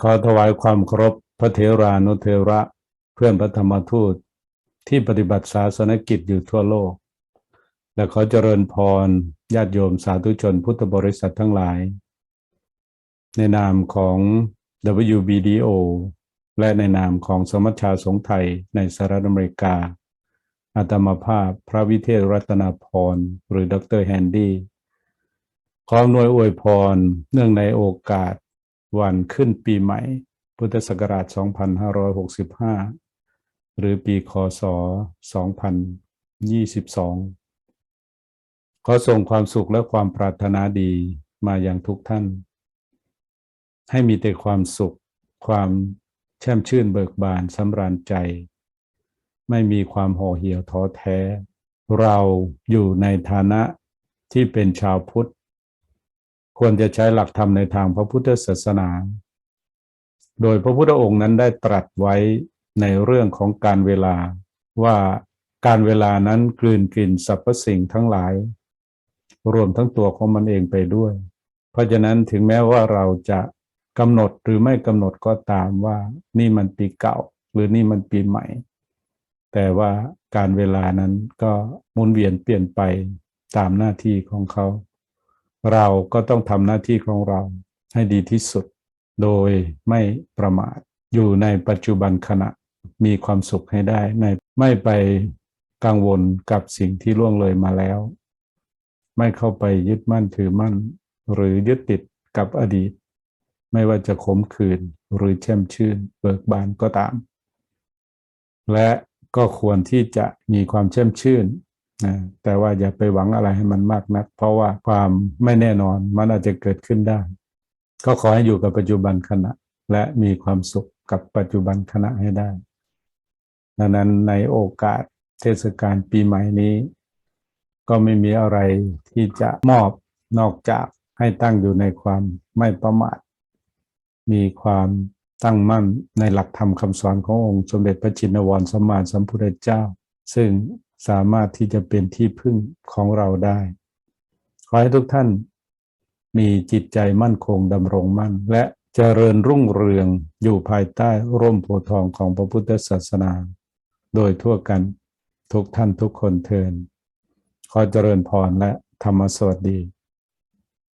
ขอถวายความเคารพพระเถรานุเถระเพื่อนพระธรรมทูตที่ปฏิบัติศาสนกิจอยู่ทั่วโลก และขอเจริญพรญาติโยมสาธุชนพุทธบริษัททั้งหลาย ในนามของ WBDO และในนามของสมัชชาสงไทยในสหรัฐอเมริกา อาตมาภาพพระวิเทศรัตนาพรหรือดรแฮนดี้ขออำนวยอวยพรเนื่องในโอกาส วันขึ้นปีใหม่ พุทธศักราช 2565 หรือปีคศ 2022 ขอส่งความสุขและความปรารถนาดีมาอย่างทุกท่าน ให้มีแต่ความสุข ความแช่มชื่นเบิกบานสำราญใจ ไม่มีความห่อเหี่ยวท้อแท้ เราอยู่ในฐานะที่เป็นชาวพุทธ ควรจะใช้หลักธรรมในทางพระพุทธศาสนา โดยพระพุทธองค์นั้นได้ตรัสไว้ในเรื่องของการเวลาว่าการเวลานั้นกลืนกลินสรรพสิ่งทั้งหลาย รวมทั้งตัวของมันเองไปด้วย เพราะฉะนั้นถึงแม้ว่าเราจะกำหนดหรือไม่กำหนดก็ตามว่านี่มันปีเก่า หรือนี่มันปีใหม่ แต่ว่าการเวลานั้นก็หมุนเวียนเปลี่ยนไปตามหน้าที่ของเขา เราก็ต้องทำหน้าที่ของเราให้ดีที่สุด โดยไม่ประมาทอยู่ในปัจจุบันขณะมีความสุขให้ได้ในไม่ไปกังวลกับสิ่งที่ล่วงเลยมาแล้ว ไม่เข้าไปยึดมั่นถือมั่น หรือยึดติดกับอดีต ไม่ว่าจะขมขื่นหรือแช่มชื่น เบิกบานก็ตาม และก็ควรที่จะมีความแช่มชื่น นะแต่ว่าอย่าไปหวังอะไรให้มันมากนัก เพราะว่าความไม่แน่นอนมันอาจจะเกิดขึ้นได้ ก็ขอให้อยู่กับปัจจุบันขณะ และมีความสุขกับปัจจุบันขณะให้ได้ดังนั้นในโอกาสเทศกาลปีใหม่นี้ ก็ไม่มีอะไรที่จะมอบนอกจากให้ตั้งอยู่ในความไม่ประมาท มีความตั้งมั่นในหลักธรรมคำสอนขององค์ สมเด็จพระจินวรสัมมาสัมพุทธเจ้า ซึ่ง สามารถที่จะเป็นที่พึ่งของเราได้ ขอให้ทุกท่านมีจิตใจมั่นคงดำรงมั่น และเจริญรุ่งเรืองอยู่ภายใต้ร่มโพธิ์ทองของพระพุทธศาสนา โดยทั่วกันทุกท่านทุกคนเทินขอเจริญพรและธรรมสวัสดี